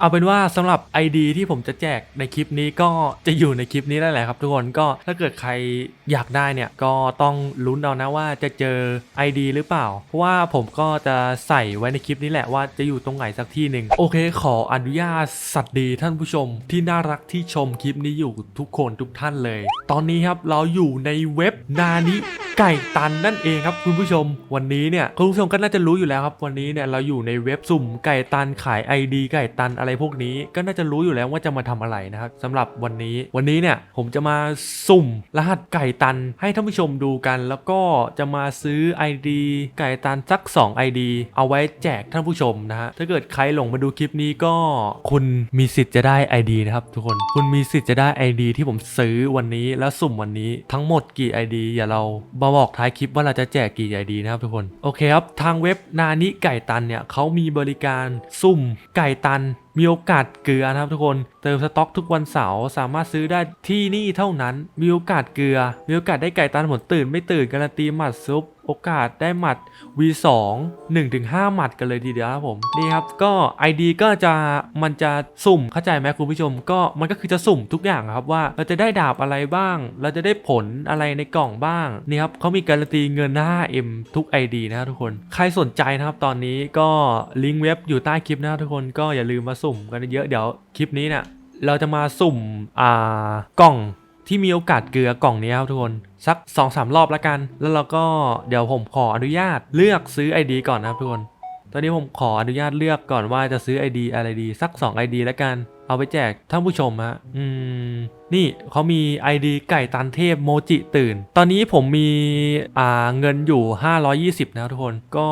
เอาเป็นว่าสำหรับ ID ที่ผมจะแจกในคลิปนี้ก็จะอยู่ในคลิปนี้นั่นแหละครับทุกคนก็ถ้าเกิดใครอยากได้เนี่ยก็ต้องลุ้นเอานะว่าจะเจอ ID หรือเปล่า เพราะว่าผมก็จะใส่ไว้ในคลิปนี้แหละว่าจะอยู่ตรงไหนสักที่หนึ่งโอเค ขออนุญาตสัตว์ดีท่านผู้ชม ที่น่ารักที่ชมคลิปนี้อยู่ทุกคนทุกท่านเลย ตอนนี้ครับเราอยู่ในเว็บนานิ ไก่ตันนั่นเองครับคุณผู้ชม วันนี้เนี่ยคุณผู้ชมก็น่าจะรู้อยู่แล้วครับ วันนี้เนี่ยเราอยู่ในเว็บสุ่มไก่ตันขาย ID ไก่ตันอะไรพวกนี้ ก็น่าจะรู้อยู่แล้วว่าจะมาทำอะไรนะครับสำหรับวันนี้ วันนี้เนี่ยผมจะมาสุ่มรหัสไก่ตันให้ท่านผู้ชมดูกัน แล้วก็จะมาซื้อ ID ไก่ตันสัก 2 ID เอาไว้แจกท่านผู้ชมนะฮะถ้าเกิดใครหลงมาดูคลิปนี้ก็คุณมีสิทธิ์จะได้ ID นะครับทุกคนคุณมีสิทธิ์จะได้ ID ที่ผมซื้อวันนี้แล้วสุ่มวันนี้ทั้งหมดกี่ ID อย่าเรามาบอกท้ายคลิปว่าเราจะแจกกี่ ID นะครับทุกคน โอเคครับ ทางเว็บนานิไก่ตันเนี่ยเขามีบริการสุ่มไก่ตัน มีโอกาสเกลือนะครับทุกคนเติมสต็อกทุกวันเสาร์สามารถซื้อได้ที่นี่เท่านั้น มีโอกาสเกลือ มีโอกาสได้ไก่ตันผลตื่นไม่ตื่นการันตีหมัดซุปโอกาสได้หมัด V2 1-5 หมัดกันเลยทีเดียวครับผม นี่ครับก็ ID ก็จะมันจะสุ่มเข้าใจไหมคุณผู้ชม ก็มันก็คือจะสุ่มทุกอย่างครับว่าเราจะได้ดาบอะไรบ้าง เราจะได้ผลอะไรในกล่องบ้าง นี่ครับเขามีการันตีเงิน 5M ทุก ID นะครับทุกคน ใครสนใจนะครับตอนนี้ก็ลิงก์เว็บอยู่ใต้คลิปนะครับทุกคนก็อย่าลืมมาสุ่มกันเยอะเดี๋ยวคลิปนี้เนี่ยเราจะมาสุ่มอ่ากล่องที่มีโอกาสเกลือกล่องนี้ครับทุกคนสัก2อสรอบแล้วกัน แล้วเราก็เดี๋ยวผมขออนุญาตเลือกซื้อ ID ก่อนนะครับทุกคน ตอนนี้ผมขออนุญาตเลือกก่อนว่าจะซื้อ ID อะไรดี สัก 2 ID แล้วกัน เอาไปแจกท่านผู้ชมฮะ อืม นี่เขามี ID ไก่ตันเทพโมจิตื่น ตอนนี้ผมมีอ่าเงินอยู่ 520 นะครับทุกคน ก็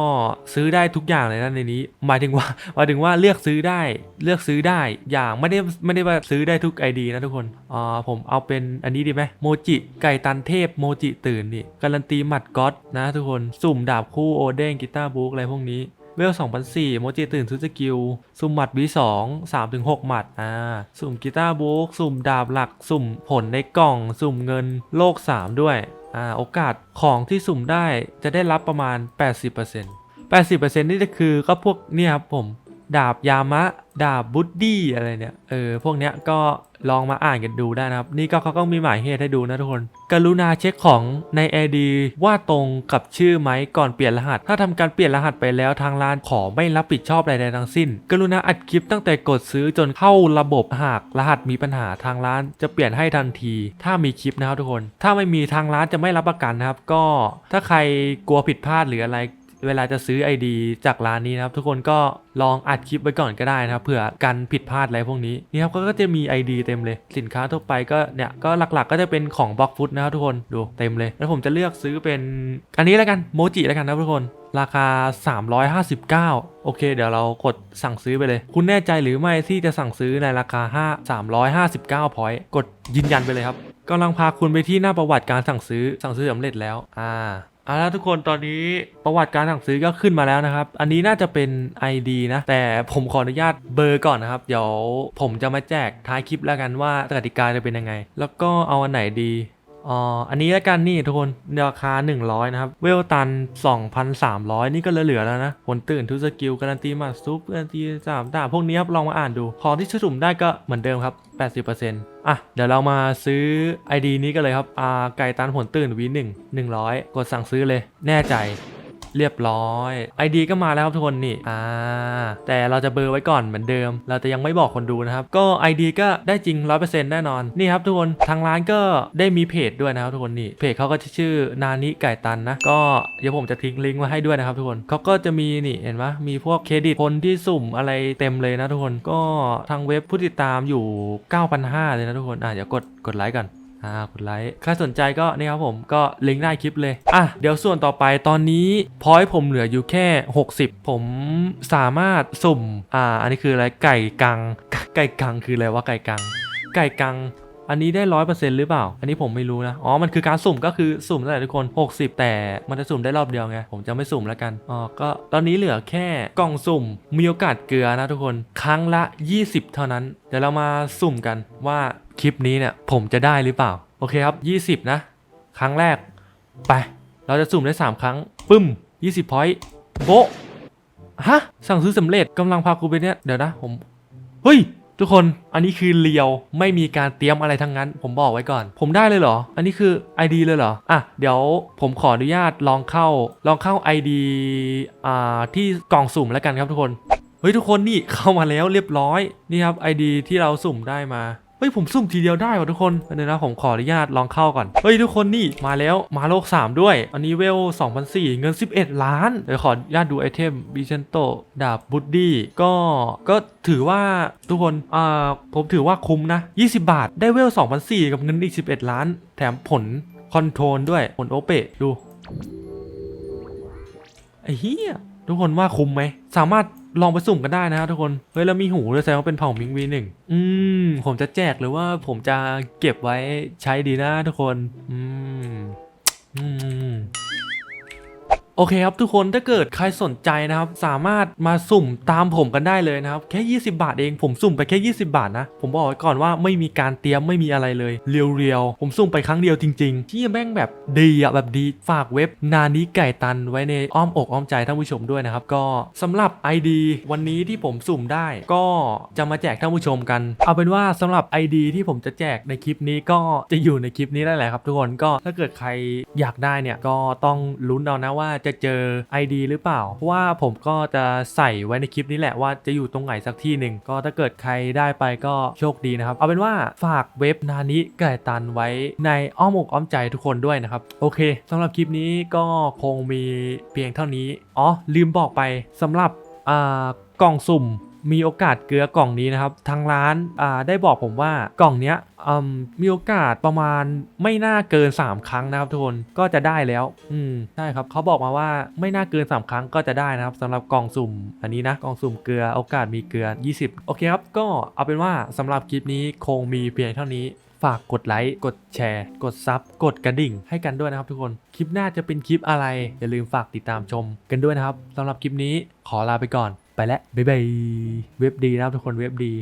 ซื้อได้ทุกอย่างเลยนะในนี้ หมายถึงว่าหมายถึงว่าเลือกซื้อได้เลือกซื้อได้อย่างไม่ได้ไม่ได้ว่าซื้อได้ทุก ID นะทุกคนอ่าผมเอาเป็นอันนี้ดีไหมโมจิไก่ตันเทพโมจิตื่นนี่การันตีหมัดก๊อตนะทุกคนสุ่มดาบคู่โอเด้งกีตาร์บุ๊กอะไรพวกนี้ เวล2004โมจิตื่นทุกสกิล สุ่มหมัด V2 3ถึง6หมัดอ่าสุ่มกีตาร์บุ๊กสุ่มดาบหลัก สุ่มผลในกล่อง สุ่มเงินโลก 3 ด้วยอ่าโอกาสของที่สุ่มได้จะได้รับประมาณ 80% 80%นี่จะคือก็พวกเนี่ยครับผม ดาบยามะ ดาบบุดดี้อะไรเนี่ย เออ พวกเนี้ยก็ลองมาอ่านกันดูได้นะครับ นี่ก็เขาก็มีหมายเหตุให้ดูนะทุกคน กรุณาเช็คของใน ID ว่าตรงกับชื่อไหมก่อนเปลี่ยนรหัส ถ้าทำการเปลี่ยนรหัสไปแล้วทางร้านขอไม่รับผิดชอบใดๆทั้งสิ้น กรุณาอัดคลิปตั้งแต่กดซื้อจนเข้าระบบหากรหัสมีปัญหาทางร้านจะเปลี่ยนให้ทันที ถ้ามีคลิปนะครับทุกคน ถ้าไม่มีทางร้านจะไม่รับประกันนะครับ ก็ถ้าใครกลัวผิดพลาดหรืออะไร เวลาจะซื้อ ID จากร้านนี้นะครับทุกคนก็ลองอัดคลิปไว้ก่อนก็ได้นะครับเผื่อกันผิดพลาดอะไรพวกนี้นี่ครับก็จะมี ID เต็มเลยสินค้าทั่วไปก็เนี่ยก็หลักๆ ก็จะเป็นของบล็อกฟุตนะครับทุกคนดูเต็มเลยแล้วผมจะเลือกซื้อเป็นอันนี้แล้วกันโมจิแล้วกันนะทุกคนราคา 359 โอเค เดี๋ยวเรากดสั่งซื้อไปเลย คุณแน่ใจหรือไม่ที่จะสั่งซื้อในราคา 5 359 พอยต์กดยืนยันไปเลยครับกำลังพาคุณไปที่หน้าประวัติการสั่งซื้อสั่งซื้อสำเร็จแล้ว อ่า เอาละทุกคนตอนนี้ประวัติการสั่งซื้อก็ขึ้นมาแล้วนะครับ อันนี้น่าจะเป็น ID นะ แต่ผมขออนุญาตเบอร์ก่อนนะครับ เดี๋ยวผมจะมาแจกท้ายคลิปแล้วกันว่ากติกาจะเป็นยังไง แล้วก็เอาอันไหนดี อ๋อ อันนี้แล้วกันนี่ทุกคนราคา 100 นะครับ เวลตัน 2,300 นี่ก็เหลือๆแล้วนะ ผลตื่นทุกสกิล การันตีมาซุปการันตีสามดาบพวกนี้ครับ ลองมาอ่านดู ของที่สุ่มได้ก็เหมือนเดิมครับ 80%อะ เดี๋ยวเรามาซื้อ ID นี้กันเลยครับอาไก่ตันผลตื่นวีหนึ่งหนึ่งร้อยกดสั่งซื้อเลย แน่ใจ เรียบร้อย ID ก็มาแล้วครับทุกคนนี่อ่าแต่เราจะเบอร์ไว้ก่อนเหมือนเดิม เราจะยังไม่บอกคนดูนะครับ ก็ ID ก็ได้จริง 100%แน่นอน นี่ครับทุกคนทางร้านก็ได้มีเพจด้วยนะครับทุกคนนี่เพจเขาก็จะชื่อนานิไก่ตันนะ ก็เดี๋ยวผมจะทิ้งลิงก์มาให้ด้วยนะครับทุกคนเขาก็จะมีนี่เห็นไหมมีพวกเครดิตคนที่สุ่มอะไรเต็มเลยนะทุกคนก็ทางเว็บผู้ติดตามอยู่ 9,500 เลยนะทุกคนอะเดี๋ยวกดกดไลค์ก่อน อ่ากดไลค์ใครสนใจก็นี่ครับผมก็ลิงก์ใต้คลิปเลยอะเดี๋ยวส่วนต่อไปตอนนี้พอยผมเหลืออยู่แค่ 60 ผมสามารถสุ่มอ่าอันนี้คืออะไรไก่กัง ไก่กังคืออะไรวะไก่กัง ไก่กัง อันนี้ได้ร้อยเปอร์เซ็นต์หรือเปล่า อันนี้ผมไม่รู้นะ อ๋อ มันคือการสุ่มก็คือสุ่มนั่นแหละทุกคน 60 แต่มันจะสุ่มได้รอบเดียวไง ผมจะไม่สุ่มแล้วกัน อ๋อ ก็ตอนนี้เหลือแค่กล่องสุ่ม มีโอกาสเกลือนะทุกคน ครั้งละ 20 เท่านั้น เดี๋ยวเรามาสุ่มกันว่าคลิปนี้เนี่ยผมจะได้หรือเปล่า โอเคครับ 20 นะ ครั้งแรก ไป เราจะสุ่มได้ 3 ครั้ง ปึ้ม 20พอยต์โบฮะ สั่งซื้อสำเร็จกำลังพากูไปเนี่ย เดี๋ยวนะ ผม เฮ้ย ทุกคนอันนี้คือเลียวไม่มีการเตรียมอะไรทั้งนั้น ผมบอกไว้ก่อน ผมได้เลยเหรอ อันนี้คือ ID เลยเหรออะเดี๋ยวผมขออนุญาตลองเข้า ลองเข้า ID อ่าที่กล่องสุ่มแล้วกันครับทุกคนเฮ้ยทุกคนนี่เข้ามาแล้วเรียบร้อยนี่ครับ ID ที่เราสุ่มได้มา เฮ้ยผมสุ่มทีเดียวได้ว่ะทุกคนเดี๋ยวนะผมขออนุญาตลองเข้าก่อนเฮ้ยทุกคนนี่มาแล้วมาโลก 3 ด้วย อันนี้เวล2004 เงิน 11 ล้านเดี๋ยวขออนุญาตดูไอเทมบิเชนโตดาบบูดดี้ก็ก็ถือว่าทุกคนอ่าผมถือว่าคุ้มนะ 20 บาทได้เวล2004 กับเงินอีก 11 ล้าน แถมผลคอนโทรลด้วยผลโอเปะดูไอ้เหี้ยทุกคนว่าคุ้มไหมสามารถ ลองไปสุ่มกันได้นะครับทุกคน เฮ้ยแล้วมีหูด้วยแสดงว่าเป็นเผ่ามิงวีหนึ่งอืม ผมจะแจกหรือว่าผมจะเก็บไว้ใช้ดีนะทุกคน อืม อืม โอเคครับทุกคนถ้าเกิดใครสนใจนะครับ สามารถมาสุ่มตามผมกันได้เลยนะครับ แค่ 20 บาทเองผมสุ่มไปแค่ 20 บาทนะ ผมบอกไว้ก่อนว่าไม่มีการเตรียมไม่มีอะไรเลยเรียวๆ ผมสุ่มไปครั้งเดียวจริงๆ ที่แม่งแบบดีอะแบบดีฝากเว็บนานี้ไก่ตันไว้ในอ้อมอกอ้อมใจท่านผู้ชมด้วยนะครับ ก็สำหรับ ID วันนี้ที่ผมสุ่มได้ ก็จะมาแจกท่านผู้ชมกัน เอาเป็นว่าสำหรับ ID ที่ผมจะแจกในคลิปนี้ก็จะอยู่ในคลิปนี้ได้แหละครับ ทุกคนก็ถ้าเกิดใครอยากได้เนี่ยก็ต้องลุ้นเอานะว่าจะเจอ ID หรือเปล่า เพราะว่าผมก็จะใส่ไว้ในคลิปนี้แหละว่าจะอยู่ตรงไหนสักที่หนึ่งก็ถ้าเกิดใครได้ไปก็โชคดีนะครับ เอาเป็นว่าฝากเว็บนานิไก่ตันไว้ในอ้อมอกอ้อมใจทุกคนด้วยนะครับ โอเคสำหรับคลิปนี้ก็คงมีเพียงเท่านี้อ๋อลืมบอกไปสำหรับอ่ากล่องสุ่ม มีโอกาสเกลือกล่องนี้นะครับ ทางร้านอ่าได้บอกผมว่ากล่องเนี้ยอืมมีโอกาสประมาณไม่น่าเกิน 3 ครั้งนะครับทุกคนก็จะได้แล้ว อืมใช่ครับเขาบอกมาว่าไม่น่าเกิน 3 ครั้งก็จะได้นะครับสำหรับกล่องสุ่มอันนี้นะกล่องสุ่มเกลือโอกาสมีเกลือ 20 โอเคครับ ก็เอาเป็นว่าสำหรับคลิปนี้คงมีเพียงเท่านี้ฝากกดไลค์ กดแชร์ กดซับ กดกระดิ่ง ให้กันด้วยนะครับทุกคน คลิปหน้าจะเป็นคลิปอะไร อย่าลืมฝากติดตามชมกันด้วยนะครับสำหรับคลิปนี้ขอลาไปก่อน ไปแล้วบ๊ายบายเว็บดีนะครับทุกคนเว็บดี